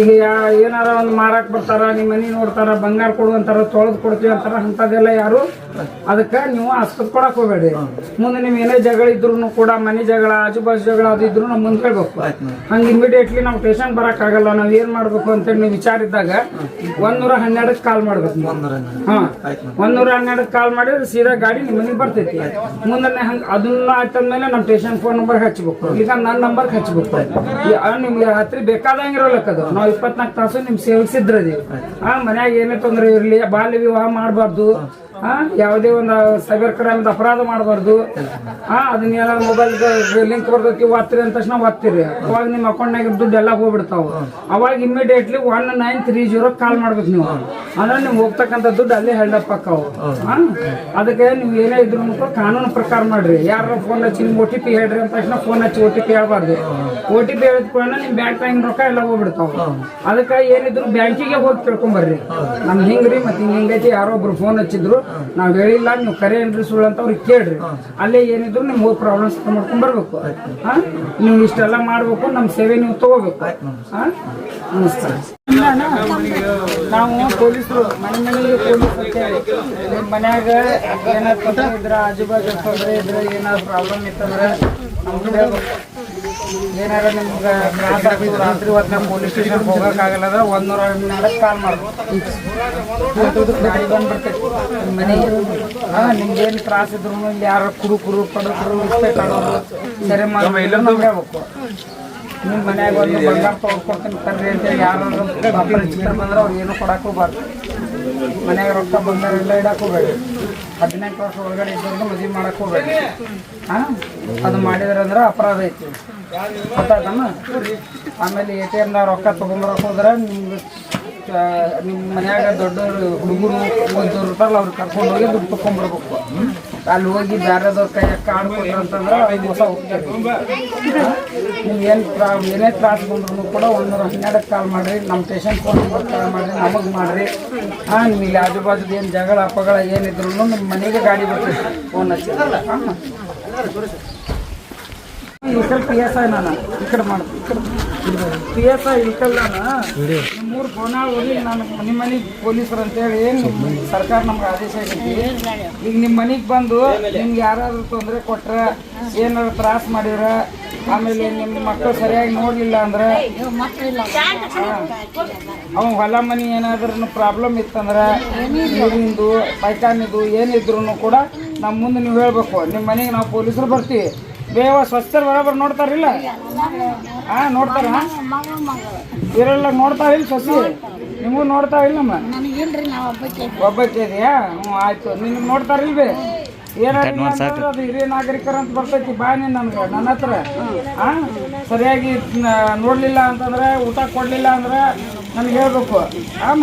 ಈಗ ಏನಾರ ಒಂದು ಮಾರಾಕ್ ಬರ್ತಾರ ನಿಮ್ಮ ಮನಿ ನೋಡ್ತಾರ ಬಂಗಾರ ಕೊಡು ಅಂತಾರ ತೊಳೆದು ಕೊಡ್ತೀವಿ ಅಂತಾರ ಅಂತದೆಲ್ಲ ಯಾರು? ಅದಕ್ಕೆ ನೀವು ಆಸ್ಪತ್ರೆ ಕೊಡಕ್ ಹೋಗ್ಬೇಡಿ. ಮುಂದೆ ನಿಮ್ ಏನೇ ಜಗಳ ಇದ್ರು ಕೂಡ ಮನೆ ಜಗಳ ಆಜು ಬಾಜು ಜಗಳ ಅದು ಇದ್ರು ನಾವು ಮುಂದೆ ಹೇಳ್ಬೇಕು. ಹಂಗೆ ಇಮಿಡಿಯೇಟ್ಲಿ ನಾವು ಟೇಷನ್ ಬರಕ್ ಆಗಲ್ಲ ನಾವ್ ಏನ್ ಮಾಡ್ಬೇಕು ಅಂತೇಳಿ ನೀವು ವಿಚಾರ ಇದ್ದಾಗ ಒಂದೂರ ಹನ್ನೆರಡಕ್ಕೆ ಕಾಲ್ ಮಾಡ್ಬೇಕು ಹಾಂ. ಒಂದೂರ ಹನ್ನೆರಡಕ್ಕೆ ಕಾಲ್ ಮಾಡಿದ್ರೆ ಸೀದಾ ಗಾಡಿ ನಿಮ್ಮ ಮನೆಗೆ ಬರ್ತೈತಿ. ಮುಂದೆ ಹಂಗೆ ಅದನ್ನ ಆಯ್ತಂದ್ಮೇಲೆ ನಮ್ಮ ಟೇಷನ್ ಫೋನ್ ನಂಬರ್ ಹಚ್ಬೇಕು. ಈಗ ನನ್ನ ನಂಬರ್ ಹಚ್ಬೇಕು. ನಿಮ್ಗೆ ಹತ್ರ ಬೇಕಾದಂಗೆ ಇರೋಲಕ್ಕ ಅದು ನಾವು ಇಪ್ಪತ್ನಾಲ್ಕು ತಾಸು ನಿಮ್ ಸೇವಿಸಿದ್ರೆ ಸಿದ್ರದೀವಿ ಆ ಮನ್ಯಾಗ ಏನೇ ತೊಂದರೆ ಇರಲಿ ಬಾಲ್ಯ ವಿವಾಹ ಮಾಡಬಾರ್ದು. ಯಾವುದೇ ಒಂದು ಸೈಬರ್ ಕ್ರೈಮ್ ಅಪರಾಧ ಮಾಡಬಾರ್ದು. ಅದನ್ನ ಏನಾದ್ರು ಮೊಬೈಲ್ ಲಿಂಕ್ ಬರ್ತೈತಿ ಒತ್ತಿರಿ ಅಂತ ತಕ್ಷಣ ಒತ್ತಿರಿ. ಅವಾಗ ನಿಮ್ಮ ಅಕೌಂಟ್ನಾಗ ದುಡ್ಡು ಎಲ್ಲ ಹೋಗ್ಬಿಡ್ತಾವ. ಅವಾಗ immediately one nine three zero call ಮಾಡ್ಬೇಕು ನೀವು. ಅಂದ್ರೆ ನೀವು ಹೋಗ್ತಕ್ಕಂಥ ದುಡ್ಡು ಅಲ್ಲೇ ಹೆಲ್ಡಪ್ ಆಕಾವು? ಅದಕ್ಕೆ ನೀವು ಏನೇ ಇದ್ರು ಮುಖ ಕಾನೂನು ಪ್ರಕಾರ ಮಾಡ್ರಿ. ಯಾರ ಫೋನ್ ಹಚ್ಚಿ ನಿಮ್ಗೆ ಒ ಟಿ ಪಿ ಹೇಳ್ರಿ ಅಂತ ತಕ್ಷಣ ಫೋನ್ ಹಚ್ಚಿ ಒ ಟಿ ಪಿ ಹೇಳ್ಬಾರ್ದು. ಒ ಟಿ ಪಿ ಹೇಳಿದ ಕೂಡ ನಿಮ್ ಬ್ಯಾಂಕ್ ಟೈಮ್ ರೊಕ್ಕ ಎಲ್ಲ ಹೋಗ್ಬಿಡ್ತಾವ. ಅದಕ್ಕೆ ಏನಿದ್ರು ಬ್ಯಾಂಕಿಗೆ ಹೋಗಿ ತಿಳ್ಕೊಂಬರ್ರಿ ನಮ್ಗೆ ಹಿಂಗ್ರಿ ಮತ್ತೆ ಹಿಂಗ್ ಹಿಂಗೈತಿ ಯಾರೋ ಒಬ್ರು ಫೋನ್ ಹಚ್ಚಿದ್ರು. ನಾವ್ ಹೇಳಿಲ್ಲ ನೀವು ಕರೆ ಏನ್ರಿ ಸುಳ್ಳು ಅಂತ ಅವ್ರಿಗೆ ಕೇಳ್ರಿ. ಅಲ್ಲೇ ಏನಿದ್ರು ನಿಮ್ ಹೋಗಿ ಪ್ರಾಬ್ಲಮ್ಸ್ ಮಾಡ್ಕೊಂಡ್ ಬರ್ಬೇಕು. ಹಾ? ನೀವು ಇಷ್ಟೆಲ್ಲ ಮಾಡ್ಬೇಕು ನಮ್ ಸೇವೆ ನೀವು ತಗೋಬೇಕು. ಹಾಂ? ನಮಸ್ಕಾರ. ನಾವು ಪೊಲೀಸರು ಮನೆ ಮನೆಗೆ ಪೊಲೀಸ್ ಅಂತೇಳಿ ನಿಮ್ಮ ಮನ್ಯಾಗ ಏನಾದ್ರು ಇದ್ರ ಆಜು ಬಾಜು ತೊಂದರೆ ಇದ್ರೆ ಏನಾದ್ರು ಪ್ರಾಬ್ಲಮ್ ಇತ್ತಂದ್ರೆ ನಮ್ಗೆ ಹೇಳ್ಬೇಕು. ಏನಾರ ನಿಮ್ಗೆ ರಾತ್ರಿ ಹೊತ್ತು ನಮ್ಮ ಪೊಲೀಸ್ ಸ್ಟೇಷನ್ ಹೋಗೋಕ್ಕಾಗಲ್ಲ ಅಂದ್ರೆ ನೂರ ಹನ್ನೆರಡಕ್ಕೆ ಕಾಲ್ ಮಾಡ್ಬೇಕು ಗಾಡಿ ಬಂದ್ಬಿಡ್ತೈತಿ ಏನು ಮನೆಗೆ ಹಾಂ ನಿಮ್ಗೇನು ತ್ರಾಸ ಇದ್ರು ಇಲ್ಲಿ ಯಾರು ಕುರು ಕುರು ಪಡು ಕುರು ರಿಸ್ಪೆಕ್ಟ್ ಆಡೋರು ಸರಿ ಮಾಡಿ ನಮ್ಗೆ ಹೇಳ್ಬೇಕು. ನಿಮ್ಮ ಮನ್ಯಾಗ ಒಂದು ಬಂಗಾರ ತೊಗೊಡ್ಕೊಡ್ತೀನಿ ಕರ್ರಿ ಅಂತೇಳಿ ಯಾರು ಬಂದ್ರೆ ಅವ್ರು ಏನು ಕೊಡಕ್ಕೂ ಹೋಗ್ಬಾರ್ದು ಮನ್ಯಾಗ ರೊಕ್ಕ ಬಂದವರೆಲ್ಲ ಇಡಕ್ ಹೋಗ್ಬೇಡಿ. ಹದಿನೆಂಟು ವರ್ಷ ಒಳಗಡೆ ಇದ್ದವ್ರಿಗೆ ಮದುವೆ ಮಾಡಕ್ಕೆ ಹೋಗ್ಬೇಡಿ. ಅದು ಮಾಡಿದ್ರೆ ಅಂದ್ರೆ ಅಪರಾಧ ಐತಿ. ಗೊತ್ತಾಯ್ತಮ್ಮ ಆಮೇಲೆ ಎ ಟಿ ಎಮ್ದಾಗ ರೊಕ್ಕ ತೊಗೊಂಬರಕ್ಕೆ ಹೋದ್ರೆ ನಿಮ್ಗೆ ನಿಮ್ಮ ಮನ್ಯಾಗ ದೊಡ್ಡವರು ಹುಡುಗರು ಓದೋರು ಇರ್ತಾರಲ್ಲ, ಅವ್ರು ಕರ್ಕೊಂಡು ಹೋಗಿ ದುಡ್ಡು ತೊಗೊಂಬರ್ಬೇಕು ಅಲ್ಲಿ ಹೋಗಿ ಬೇರೆದವ್ರ ಕೈಯಾಗ ಕಾರ್ಡ್ ಕೊಟ್ರು ಅಂತಂದ್ರೆ ಐದು ವರ್ಷ ಹೋಗ್ತಾರೆ ನೀವು ಏನು ಪ್ರಾ, ಏನೇ ತ್ರಾಸ್ ಬಂದ್ರು ಕೂಡ ಒಂದೂರ ಹನ್ನೆರಡಕ್ಕೆ ಕಾಲ್ ಮಾಡಿರಿ ನಮ್ಮ ಸ್ಟೇಷನ್ ಫೋನ್ ಕಾಲ್ ಮಾಡಿರಿ, ನಮಗೆ ಮಾಡಿರಿ. ಹಾಂ ನಿಮಗೆ ಆಜು ಬಾಜು ಏನು ಜಗಳ ಅಪಗಳ ಏನಿದ್ರು ನಿಮ್ಮ ಮನೆಗೆ ಗಾಡಿ ಬರ್ತೀವಿ ಫೋನ್ ಹಚ್ಚಿ ಹಾಂ ಈ ಸ್ವಲ್ಪ ಪಿ ಎಸ್ ಐ ನಾನು ಈ ಕಡೆ ಮಾಡ್ತೀನಿ ಪಿ ಎಸ್ ಐ ಇಲ್ಕಲ್ಲ ನಾನು ಮೂರು ಫೋನ್ ಹೋಗಿ ನಾನು ನಿಮ್ಮ ಮನೆಗೆ ಪೊಲೀಸರು ಅಂತೇಳಿ ಸರ್ಕಾರ ನಮ್ಗೆ ಆದೇಶ ಆಗೈತಿ ಈಗ ನಿಮ್ಮ ಮನೆಗೆ ಬಂದು ನಿಮ್ಗೆ ಯಾರಾದ್ರು ತೊಂದರೆ ಕೊಟ್ರೆ ಏನಾದ್ರು ತ್ರಾಸ ಮಾಡಿದ್ರ ಆಮೇಲೆ ನಿಮ್ಮ ಮಕ್ಕಳು ಸರಿಯಾಗಿ ನೋಡಲಿಲ್ಲ ಅಂದ್ರೆ ಅವ ಹೊಲ ಮನೆ ಏನಾದ್ರೂ ಪ್ರಾಬ್ಲಮ್ ಇತ್ತಂದ್ರೆ ನೀರಿಂದು ಪೈಖಾನಿದು ಏನಿದ್ರು ಕೂಡ ನಮ್ಮ ಮುಂದೆ ನೀವು ಹೇಳ್ಬೇಕು. ನಿಮ್ಮ ಮನೆಗೆ ನಾವು ಪೊಲೀಸರು ಬರ್ತೀವಿ. ಬೇವ ಸ್ವಚ್ಛರ್ ಬರೋಬ್ಬರ ನೋಡ್ತಾರಿಲ್ಲ ಹಾ ನೋಡ್ತಾರ? ಇವರೆಲ್ಲ ನೋಡ್ತಾರಿಲ್ಲ ಸಸಿ? ನಿಮಗೂ ಹಬ್ಬಕ್ಕೆ ಒಬ್ಬಕ್ಕೆ ಇದೆಯಾ? ಹ್ಞೂ ಆಯ್ತು. ನಿನ್ಗೆ ನೋಡ್ತಾರಿಲ್ಲ ಬೇ ಏನಾದ್ರು ಅದು ಹಿರಿಯ ನಾಗರಿಕರು ಅಂತ ಬರ್ತೈತಿ ಬಾ ನೀನು ನನ್ಗೆ ನನ್ನ ಹತ್ರ. ಹಾ ಸರಿಯಾಗಿ ನೋಡ್ಲಿಲ್ಲ ಅಂತಂದ್ರೆ ಊಟ ಕೊಡ್ಲಿಲ್ಲ ಅಂದ್ರೆ ನನ್ಗೆ ಹೇಳ್ಬೇಕು. ಆಮ?